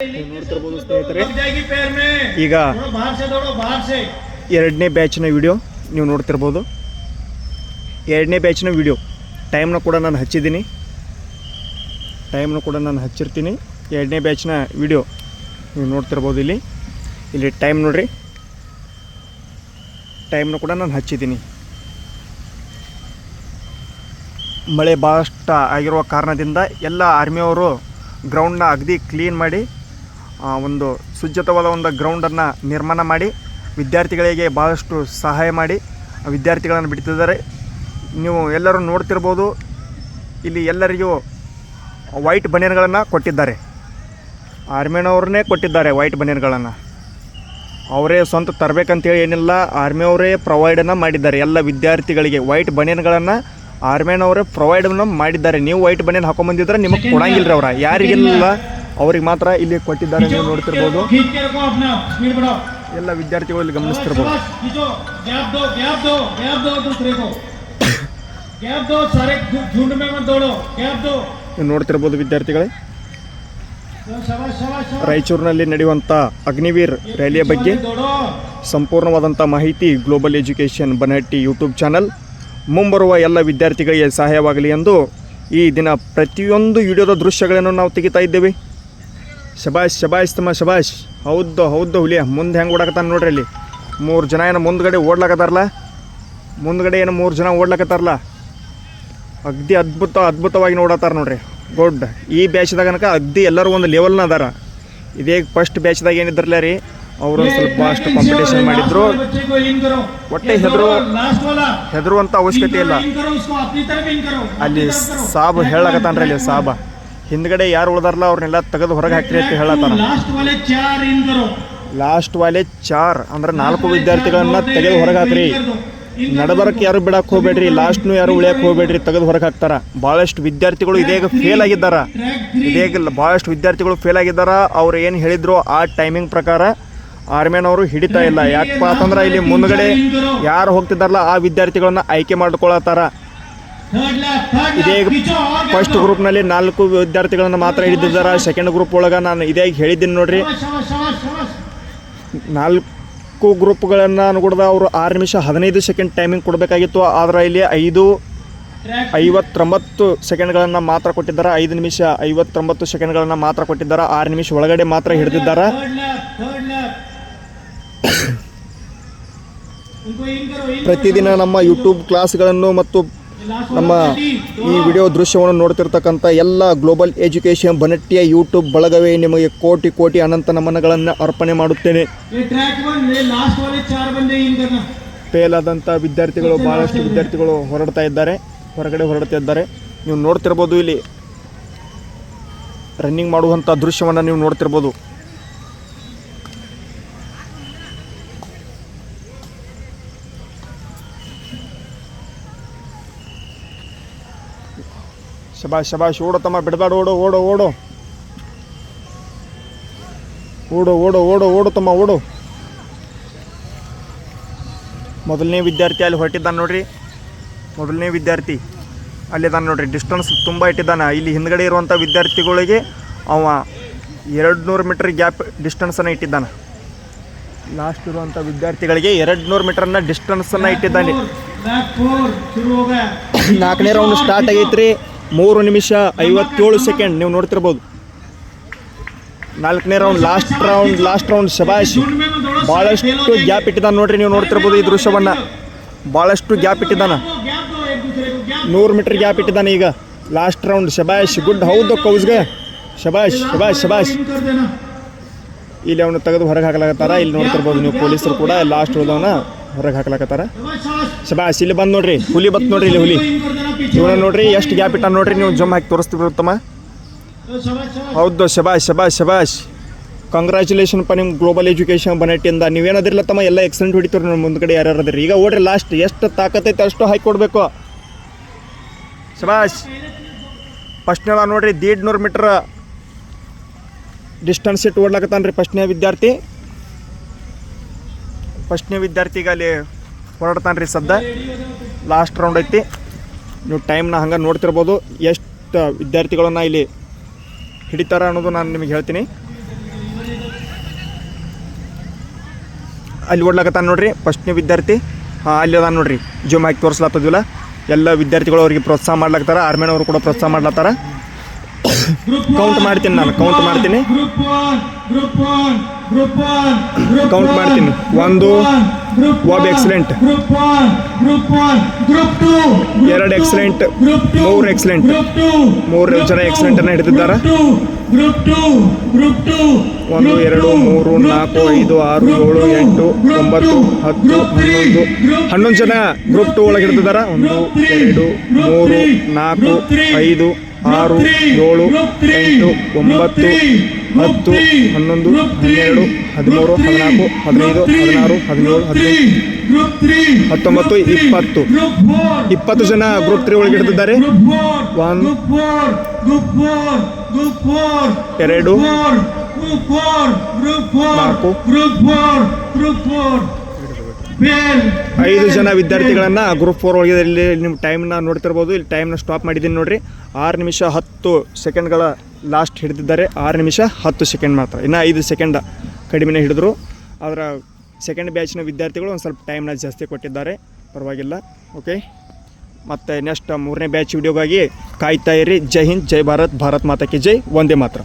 ನೋಡ್ತಿರ್ಬೋದು ಸ್ನೇಹಿತರೆ, ಈಗ ಎರಡನೇ ಬ್ಯಾಚ್ನ ವಿಡಿಯೋ ನೀವು ನೋಡ್ತಿರ್ಬೋದು. ಎರಡನೇ ಬ್ಯಾಚ್ನ ವಿಡಿಯೋ ಟೈಮ್ನ ಕೂಡ ನಾನು ಹಚ್ಚಿದ್ದೀನಿ. ಟೈಮ್ನ ಕೂಡ ನಾನು ಹಚ್ಚಿರ್ತೀನಿ. ಎರಡನೇ ಬ್ಯಾಚ್ನ ವಿಡಿಯೋ ನೀವು ನೋಡ್ತಿರ್ಬೋದು ಇಲ್ಲಿ. ಇಲ್ಲಿ ಟೈಮ್ ನೋಡ್ರಿ. ಟೈಮ್ನ ಕೂಡ ನಾನು ಹಚ್ಚಿದ್ದೀನಿ. ಮಳೆ ಭಾಳಷ್ಟು ಆಗಿರುವ ಕಾರಣದಿಂದ ಎಲ್ಲ ಆರ್ಮಿಯವರು ಗ್ರೌಂಡ್ನ ಅಗದಿ ಕ್ಲೀನ್ ಮಾಡಿ ಒಂದು ಶುಚಿತ್ವವಾದ ಒಂದು ಗ್ರೌಂಡನ್ನು ನಿರ್ಮಾಣ ಮಾಡಿ, ವಿದ್ಯಾರ್ಥಿಗಳಿಗೆ ಭಾಳಷ್ಟು ಸಹಾಯ ಮಾಡಿ ವಿದ್ಯಾರ್ಥಿಗಳನ್ನು ಬಿಡ್ತಿದ್ದಾರೆ. ನೀವು ಎಲ್ಲರೂ ನೋಡ್ತಿರ್ಬೋದು, ಇಲ್ಲಿ ಎಲ್ಲರಿಗೂ ವೈಟ್ ಬನಿಯನ್ಗಳನ್ನು ಕೊಟ್ಟಿದ್ದಾರೆ. ಆರ್ಮಿನವ್ರನ್ನೇ ಕೊಟ್ಟಿದ್ದಾರೆ ವೈಟ್ ಬನಿಯನ್ಗಳನ್ನು ಅವರೇ ಸ್ವಂತ ತರಬೇಕಂತೇಳಿ ಏನಿಲ್ಲ ಆರ್ಮಿಯವರೇ ಪ್ರೊವೈಡನ್ನು ಮಾಡಿದ್ದಾರೆ. ಎಲ್ಲ ವಿದ್ಯಾರ್ಥಿಗಳಿಗೆ ವೈಟ್ ಬನಿಯನ್ಗಳನ್ನು ಆರ್ಮಿನವರೇ ಪ್ರೊವೈಡನ್ನು ಮಾಡಿದ್ದಾರೆ. ನೀವು ವೈಟ್ ಬನಿಯನ್ ಹಾಕೊಂಬಂದಿದ್ರೆ ನಿಮಗೆ ಕೊಡಂಗಿಲ್ಲ ರೀ ಅವ್ರ. ಯಾರಿಗಿಲ್ಲ ಅವ್ರಿಗೆ ಮಾತ್ರ ಇಲ್ಲಿ ಕೊಟ್ಟಿದ್ದಾರೆ ನೀವು ನೋಡ್ತಿರ್ಬೋದು. ಎಲ್ಲ ವಿದ್ಯಾರ್ಥಿಗಳು ಇಲ್ಲಿ ಗಮನಿಸ್ತಿರ್ಬೋದು. ನೋಡ್ತಿರ್ಬೋದು ವಿದ್ಯಾರ್ಥಿಗಳೇ. ರಾಯಚೂರಿನಲ್ಲಿ ನಡೆಯುವಂಥ ಅಗ್ನಿವೀರ್ ರ್ಯಾಲಿಯ ಬಗ್ಗೆ ಸಂಪೂರ್ಣವಾದಂಥ ಮಾಹಿತಿ Global Education Banahatti YouTube channel ಮುಂಬರುವ ಎಲ್ಲ ವಿದ್ಯಾರ್ಥಿಗಳಿಗೆ ಸಹಾಯವಾಗಲಿ ಎಂದು ಈ ದಿನ ಪ್ರತಿಯೊಂದು ವಿಡಿಯೋದ ದೃಶ್ಯಗಳನ್ನು ನಾವು ತೆಗಿತಾ ಇದ್ದೇವೆ. ಶಬಾಯ್ ಶಬಾಷ್ ತಮ್ಮ, ಶಬಾಷ್. ಹೌದು ಹೌದು ಹುಲಿಯ. ಮುಂದೆ ಹೆಂಗೆ ಓಡಾಕತ್ತಾನ ನೋಡ್ರಿ ಅಲ್ಲಿ. ಮೂರು ಜನ ಏನು ಮುಂದ್ಗಡೆ ಓಡ್ಲಕತ್ತಾರಲ್ಲ? ಮುಂದ್ಗಡೆ ಏನು ಮೂರು ಜನ ಓಡ್ಲಕತ್ತಾರಲ್ಲ? ಅಗ್ದಿ ಅದ್ಭುತ, ಅದ್ಭುತವಾಗಿ ನೋಡತ್ತಾರ ನೋಡ್ರಿ. ಗುಡ್. ಈ ಬ್ಯಾಚ್ದಾಗ ಅನಕ ಅಗ್ದಿ ಎಲ್ಲರೂ ಒಂದು ಲೆವೆಲ್ನ ಅದಾರ. ಇದೇ ಫಸ್ಟ್ ಬ್ಯಾಚ್ದಾಗ ಏನಿದ್ರಲ್ಲ ರೀ, ಅವರು ಸ್ವಲ್ಪ ಅಷ್ಟು ಕಾಂಪಿಟೇಷನ್ ಮಾಡಿದ್ರು. ಒಟ್ಟೆ ಹೆದರು ಹೆದರುವಂಥ ಅವಶ್ಯಕತೆ ಇಲ್ಲ. ಅಲ್ಲಿ ಸಾಬ್ ಹೇಳಕತ್ತಾನ್ರಿ ಅಲ್ಲಿ ಸಾಬ. ಹಿಂದ್ಗಡೆ ಯಾರು ಉಳ್ದಾರಲ್ಲ ಅವ್ರನ್ನೆಲ್ಲ ತೆಗೆದು ಹೊರಗೆ ಹಾಕ್ರಿ ಅಂತ ಹೇಳತ್ತಾರ. ಲಾಸ್ಟ್ ವಾಲೆ ಚಾರ್ ಅಂದ್ರೆ ನಾಲ್ಕು ವಿದ್ಯಾರ್ಥಿಗಳನ್ನ ತೆಗೆದು ಹೊರಗೆ ಹಾಕ್ರಿ. ನಡಬರಕ್ಕೆ ಯಾರು ಬಿಡಕ್ಕೆ ಹೋಗ್ಬೇಡ್ರಿ ಲಾಸ್ಟ್ನು ಯಾರು ಉಳಿಯಕ್ಕೆ ಹೋಗ್ಬೇಡ್ರಿ ತೆಗೆದು ಹೊರಗೆ ಹಾಕ್ತಾರ. ಭಾಳಷ್ಟು ವಿದ್ಯಾರ್ಥಿಗಳು ಇದೀಗ ಫೇಲ್ ಆಗಿದ್ದಾರ. ಇದೀಗ ಭಾಳಷ್ಟು ವಿದ್ಯಾರ್ಥಿಗಳು ಫೇಲ್ ಆಗಿದ್ದಾರ. ಅವ್ರು ಏನು ಹೇಳಿದ್ರು ಆ ಟೈಮಿಂಗ್ ಪ್ರಕಾರ ಆರ್ಮೇನವರು ಹಿಡಿತಾ ಇಲ್ಲ. ಯಾಕಪ್ಪ ಅಂತಂದ್ರೆ ಇಲ್ಲಿ ಮುಂದ್ಗಡೆ ಯಾರು ಹೋಗ್ತಿದ್ದಾರಲ್ಲ ಆ ವಿದ್ಯಾರ್ಥಿಗಳನ್ನ ಆಯ್ಕೆ ಮಾಡ್ಕೊಳತ್ತಾರ. ಇದೇ ಫಸ್ಟ್ ಗ್ರೂಪ್ನಲ್ಲಿ ನಾಲ್ಕು ವಿದ್ಯಾರ್ಥಿಗಳನ್ನು ಮಾತ್ರ ಹಿಡಿದಿದ್ದಾರೆ. ಸೆಕೆಂಡ್ ಗ್ರೂಪ್ ಒಳಗೆ ನಾನು ಇದೇ ಹೇಳಿದ್ದೀನಿ ನೋಡ್ರಿ. ನಾಲ್ಕು ಗ್ರೂಪ್ಗಳನ್ನು ಅನುಗುಣದ ಅವರು ಆರು ನಿಮಿಷ ಹದಿನೈದು ಸೆಕೆಂಡ್ ಟೈಮಿಂಗ್ ಕೊಡಬೇಕಾಗಿತ್ತು. ಆದರೆ ಇಲ್ಲಿ ಐದು ಐವತ್ತೊಂಬತ್ತು ಸೆಕೆಂಡ್ಗಳನ್ನು ಮಾತ್ರ ಕೊಟ್ಟಿದ್ದಾರೆ. ಐದು ನಿಮಿಷ ಐವತ್ತೊಂಬತ್ತು ಸೆಕೆಂಡ್ಗಳನ್ನು ಮಾತ್ರ ಕೊಟ್ಟಿದ್ದಾರೆ. ಆರು ನಿಮಿಷ ಒಳಗಡೆ ಮಾತ್ರ ಹಿಡಿದಿದ್ದಾರೆ. ಪ್ರತಿದಿನ ನಮ್ಮ ಯೂಟ್ಯೂಬ್ ಕ್ಲಾಸ್ಗಳನ್ನು ಮತ್ತು ನಮ್ಮ ಈ ವಿಡಿಯೋ ದೃಶ್ಯವನ್ನು ನೋಡ್ತಿರ್ತಕ್ಕಂಥ ಎಲ್ಲ ಗ್ಲೋಬಲ್ ಎಜುಕೇಶನ್ ಬನಟ್ಟಿಯ ಯೂಟ್ಯೂಬ್ ಬಳಗವೇ ನಿಮಗೆ ಕೋಟಿ ಕೋಟಿ ಅನಂತ ನಮನಗಳನ್ನು ಅರ್ಪಣೆ ಮಾಡುತ್ತೇನೆ. ಫೇಲ್ ಆದಂಥ ವಿದ್ಯಾರ್ಥಿಗಳು ಬಹಳಷ್ಟು ವಿದ್ಯಾರ್ಥಿಗಳು ಹೊರಡ್ತಾ ಇದ್ದಾರೆ ಹೊರಗಡೆ ಹೊರಡ್ತಾ ಇದ್ದಾರೆ. ನೀವು ನೋಡ್ತಿರ್ಬೋದು ಇಲ್ಲಿ. ರನ್ನಿಂಗ್ ಮಾಡುವಂಥ ದೃಶ್ಯವನ್ನು ನೀವು ನೋಡ್ತಿರ್ಬೋದು. ಶಬಾಷ್ ಶಬಾಷ್ ಓಡೋ ತಮ್ಮ ಬಿಡಬೇಡ ಓಡು ಓಡು ಓಡು. ಓಡು ಓಡು ಓಡು ಓಡು ತಮ್ಮ ಓಡು. ಮೊದಲನೇ ವಿದ್ಯಾರ್ಥಿ ಅಲ್ಲಿ ಹೊರಟಿದ್ದಾನೆ ನೋಡ್ರಿ. ಮೊದಲನೇ ವಿದ್ಯಾರ್ಥಿ ಅಲ್ಲಿದ್ದಾನೆ ನೋಡ್ರಿ. ಡಿಸ್ಟೆನ್ಸ್ ತುಂಬ ಇಟ್ಟಿದ್ದಾನೆ. ಇಲ್ಲಿ ಹಿಂದ್ಗಡೆ ಇರುವಂಥ ವಿದ್ಯಾರ್ಥಿಗಳಿಗೆ ಅವ ಎರಡು ನೂರು ಮೀಟ್ರ್ ಗ್ಯಾಪ್ ಡಿಸ್ಟೆನ್ಸನ್ನು ಇಟ್ಟಿದ್ದಾನೆ. ಲಾಸ್ಟ್ ಇರುವಂಥ ವಿದ್ಯಾರ್ಥಿಗಳಿಗೆ ಎರಡು ನೂರು ಮೀಟ್ರನ್ನ ಡಿಸ್ಟೆನ್ಸನ್ನು ಇಟ್ಟಿದ್ದಾನೆ. ನಾಲ್ಕನೇ ರೌಂಡ್ ಸ್ಟಾರ್ಟ್ ಆಗೈತ್ರಿ. ಮೂರು ನಿಮಿಷ ಐವತ್ತೇಳು ಸೆಕೆಂಡ್ ನೀವು ನೋಡ್ತಿರ್ಬೋದು. ನಾಲ್ಕನೇ round last round last round ಶಬಾಯಿಸಿ ಭಾಳಷ್ಟು ಗ್ಯಾಪ್ ಇಟ್ಟಿದ್ದಾನೆ ನೋಡ್ರಿ, ನೀವು ನೋಡ್ತಿರ್ಬೋದು ಈ ದೃಶ್ಯವನ್ನು. ಭಾಳಷ್ಟು ಗ್ಯಾಪ್ ಇಟ್ಟಿದ್ದಾನೆ. ನೂರು ಮೀಟರ್ ಗ್ಯಾಪ್ ಇಟ್ಟಿದ್ದಾನೆ ಈಗ. ಲಾಸ್ಟ್ ರೌಂಡ್ ಶಬಾಯಿಸ್ ಗುಡ್. ಹೌದು ಕೌಸ್ಗೆ. ಶಬಾಯಿಸ್ ಶಬಾಷ್ ಶಬಾಷ್. ಇಲ್ಲಿ ಅವನು ತೆಗೆದು ಹೊರಗೆ ಹಾಕಲಾಗತ್ತಾರ. ಇಲ್ಲಿ ನೋಡ್ತಿರ್ಬೋದು ನೀವು ಪೊಲೀಸರು ಕೂಡ ಲಾಸ್ಟ್ ಉಳಿದವನ ಹೊರಗೆ ಹಾಕ್ಲಕತ್ತಾರ. ಶಬಾಸ್ ಇಲ್ಲಿ ಬಂದು ನೋಡ್ರಿ, ಹುಲಿ ಬತ್ತು ನೋಡ್ರಿ ಇಲ್ಲಿ ಹುಲಿ. ಇವನ ನೋಡ್ರಿ, ಎಷ್ಟು ಗ್ಯಾಪ್ ಇಟ್ಟ ನೋಡ್ರಿ, ನೀವು ಜಮ್ ಹಾಕಿ ತೋರಿಸ್ತೀವಿ ಉತ್ತಮ ಹೌದು, ಶಬಾಷ್ ಶಬಾಷ್ ಶಬಾಷ್. ಕಂಗ್ರ್ಯಾಚುಲೇಷನ್ ಪ ನಿಮ್ಮ ಗ್ಲೋಬಲ್ ಎಜುಕೇಷನ್ ಬನೆಟ್ಟಿಂದ ನೀವೇನಾದಿರಲ್ಲ ತಮ್ಮ, ಎಲ್ಲ ಎಕ್ಸಲೆಂಟ್ ಹೊಡಿತೀರಿ ನಮ್ಮ ಮುಂದ್ಗಡೆ ಯಾರ್ಯಾರು ಅದ್ರಿ. ಈಗ ಓಡ್ರಿ ಲಾಸ್ಟ್ ಎಷ್ಟು ತಾಕತ್ತೈತೆ ಅಷ್ಟು ಹಾಕಿ ಕೊಡಬೇಕು. ಶಬಾಷ್ ಫಸ್ಟ್ನೆಲ್ಲ ನೋಡ್ರಿ, ದೀಡ್ ನೂರು ಮೀಟ್ರ್ ಡಿಸ್ಟೆನ್ಸ್ ಇಟ್ಟು ಓಡ್ಲಾಕತ್ತಾನ ರೀ ಫಸ್ಟ್ನೇ ವಿದ್ಯಾರ್ಥಿ. ಫಸ್ಟ್ನೇ ವಿದ್ಯಾರ್ಥಿಗೆ ಅಲ್ಲಿ ಹೊರಡ್ತಾನೆ ರೀ ಸದ್ದ. ಲಾಸ್ಟ್ ರೌಂಡ್ ಐತಿ. ನೀವು ಟೈಮ್ನ ಹಂಗೆ ನೋಡ್ತಿರ್ಬೋದು. ಎಷ್ಟು ವಿದ್ಯಾರ್ಥಿಗಳನ್ನು ಇಲ್ಲಿ ಹಿಡಿತಾರೆ ಅನ್ನೋದು ನಾನು ನಿಮಗೆ ಹೇಳ್ತೀನಿ. ಅಲ್ಲಿ ಓಡ್ಲಾಕತ್ತಾನ ನೋಡ್ರಿ, ಫಸ್ಟ್ನೇ ವಿದ್ಯಾರ್ಥಿ. ಹಾಂ, ಅಲ್ಲಿ ಅದಾನ ನೋಡ್ರಿ. ಜೂಮ್ ಹಾಕಿ ತೋರಿಸ್ಲಾತದಿಲ್ಲ. ಎಲ್ಲ ವಿದ್ಯಾರ್ಥಿಗಳು ಅವ್ರಿಗೆ ಪ್ರೋತ್ಸಾಹ ಮಾಡ್ಲಾಕ್ತಾರೆ. ಆರ್ಮೇನವರು ಕೂಡ ಪ್ರೋತ್ಸಾಹ ಮಾಡ್ಲತ್ತಾರ. ಕೌಂಟ್ ಮಾಡ್ತೀನಿ ನಾನು. ಕೌಂಟ್ ಮಾಡ್ತೀನಿ. ಕೌಂಟ್ ಮಾಡ್ತೀನಿ ಒಂದು ಒಬ್ ಎಕ್ಸಲೆಂಟ್ ಎರಡು ಎಕ್ಸಲೆಂಟ್ ಮೂರು ಎಕ್ಸಲೆಂಟ್ ಮೂರು ಜನ ಎಕ್ಸಲೆಂಟ್ ಅನ್ನ ಹಿಡಿದಿದ್ದಾರೆ. ಒಂದು ಎರಡು ಮೂರು ನಾಲ್ಕು ಐದು ಆರು ಏಳು ಎಂಟು ಒಂಬತ್ತು ಹತ್ತು ಹನ್ನೊಂದು. ಹನ್ನೊಂದು ಜನ ಗ್ರೂಪ್ ಟು ಒಳಗೆ ಹಿಡಿದಿದ್ದಾರೆ. ಒಂದು ಎರಡು ಮೂರು ನಾಲ್ಕು ಐದು ಆರು ಏಳು ಎಂಟು ಒಂಬತ್ತು ಹತ್ತು ಹನ್ನೊಂದು ಹನ್ನೆರಡು ಹದಿಮೂರು ಹದಿನಾಲ್ಕು ಹದಿನೈದು ಹದಿನಾರು ಹದಿನೇಳು ಹದಿನೈದು ಹತ್ತೊಂಬತ್ತು ಇಪ್ಪತ್ತು. ಇಪ್ಪತ್ತು ಜನ ಗ್ರೂಪ್ ತ್ರೀ ಒಳಗೆ ಇಡ್ತಿದ್ದಾರೆ. ಒನ್ ಎರಡು ನಾಲ್ಕು. ಐದು ಜನ ವಿದ್ಯಾರ್ಥಿಗಳನ್ನ ಗ್ರೂಪ್ ಫೋರ್ ಒಳಗೆ ಇಲ್ಲಿ ನಿಮ್ಮ ಟೈಮ್ನ ನೋಡ್ತಿರ್ಬೋದು. ಇಲ್ಲಿ ಟೈಮ್ನ ಸ್ಟಾಪ್ ಮಾಡಿದ್ದೀನಿ ನೋಡ್ರಿ. ಆರು ನಿಮಿಷ ಹತ್ತು ಸೆಕೆಂಡ್ಗಳ ಲಾಸ್ಟ್ ಹಿಡಿದಿದ್ದಾರೆ ಆರು ನಿಮಿಷ ಹತ್ತು ಸೆಕೆಂಡ್ ಮಾತ್ರ. ಇನ್ನು ಐದು ಸೆಕೆಂಡ್ ಕಡಿಮೆನೇ ಹಿಡಿದ್ರು. ಅದರ ಸೆಕೆಂಡ್ ಬ್ಯಾಚಿನ ವಿದ್ಯಾರ್ಥಿಗಳು ಒಂದು ಸ್ವಲ್ಪ ಟೈಮ್ನ ಜಾಸ್ತಿ ಕೊಟ್ಟಿದ್ದಾರೆ. ಪರವಾಗಿಲ್ಲ. ಓಕೆ ಮತ್ತು ನೆಕ್ಸ್ಟ್ ಮೂರನೇ ಬ್ಯಾಚ್ ವಿಡಿಯೋಗಾಗಿ ಕಾಯ್ತಾ ಇರಿ. ಜೈ ಹಿಂದ್, ಜೈ ಭಾರತ್ ಭಾರತ್ ಮಾತಾ ಕಿ ಜೈ. ಒಂದೇ ಮಾತ್ರ.